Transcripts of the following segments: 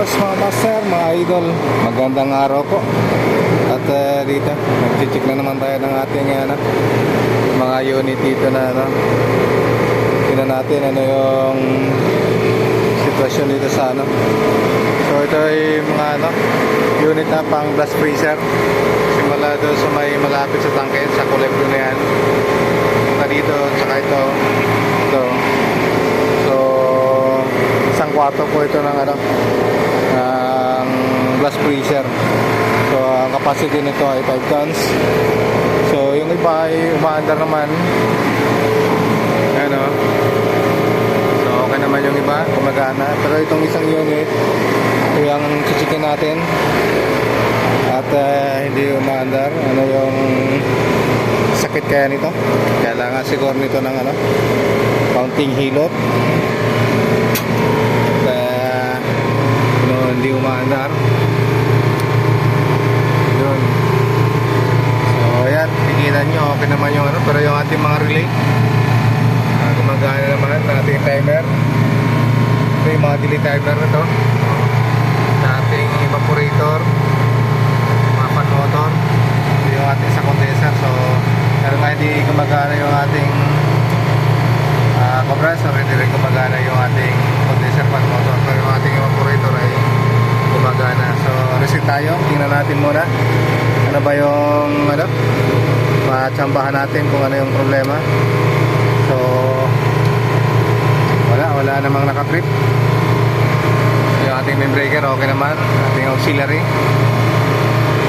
boss, mga master, mga idol. Magandang araw po. At uh, dito, nag-check na naman tayo ng ating ano, mga unit dito na ano. Tingnan natin ano yung sitwasyon dito sa ano. So ito ay mga ano, unit na pang blast freezer. Simula doon sa may malapit sa tangke, sa blue na yan. Punta dito, saka ito. Ito. Isang kwarto po ito ng ano, glass freezer. So, ang capacity nito ay 5 tons. So, yung iba ay umaandar naman. Ayan o. So, okay naman yung iba, gumagana. Pero itong isang unit, yung chichikin natin. At uh, hindi umaandar. Ano yung sakit kaya nito? Kailangan siguro nito ng ano, counting hilot kaya no, hindi umaandar yun so ayan tigilan nyo okay naman yung ano pero yung ating mga relay. Uh, gumagana naman na ating timer. Ito yung mga delay timer na to. Na ating evaporator mga fan motor ito yung ating sa condenser. So pero nga hindi gumagana yung ating uh, compressor. Hindi rin gumagana yung ating condenser fan motor pero yung ating evaporator ay gumagana. So reset tayo. Tingnan natin muna. Ano ba yung ano matsambahan natin kung ano yung problema so wala wala namang nakatrip yung ating main breaker okay naman ating auxiliary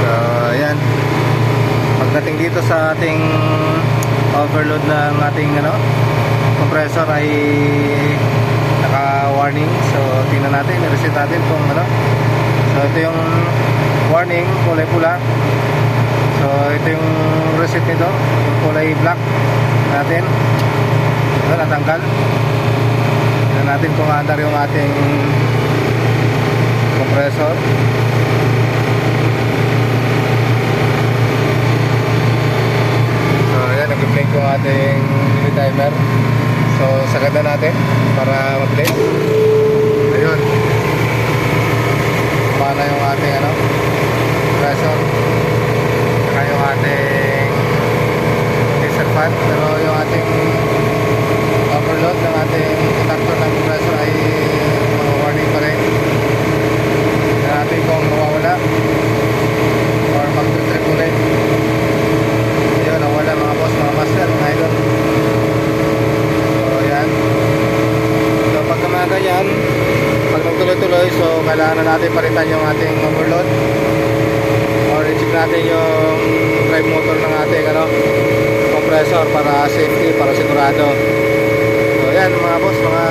so ayan pagdating dito sa ating overload ng ating ano compressor ay naka-warning. So, tingnan natin, i-reset natin kung ano. So, ito yung warning, kulay pula. So, ito yung reset nito, yung kulay black natin. Ito, natanggal. Tingnan natin kung andar yung ating compressor. So, ayan, nag-blink yung ating timer. So, sagad na natin para mag-blink. Ayun. Paano yung ating ano, pressure. Saka yung ating diesel fan. Pero yung ating overload ng ating detector ng compressor ay mga warning pa rin. Tingnan natin kung mawawala or mag-trip ulit. Ayun, nawala mga boss, mga master, mga idol. So, yan. So, pagka mga ganyan, pag nagtuloy-tuloy, so, kailangan na natin palitan yung ating overload. Or i-check natin yung drive motor ng ating, ano, compressor para safety, para sigurado. So, yan, mga boss, mga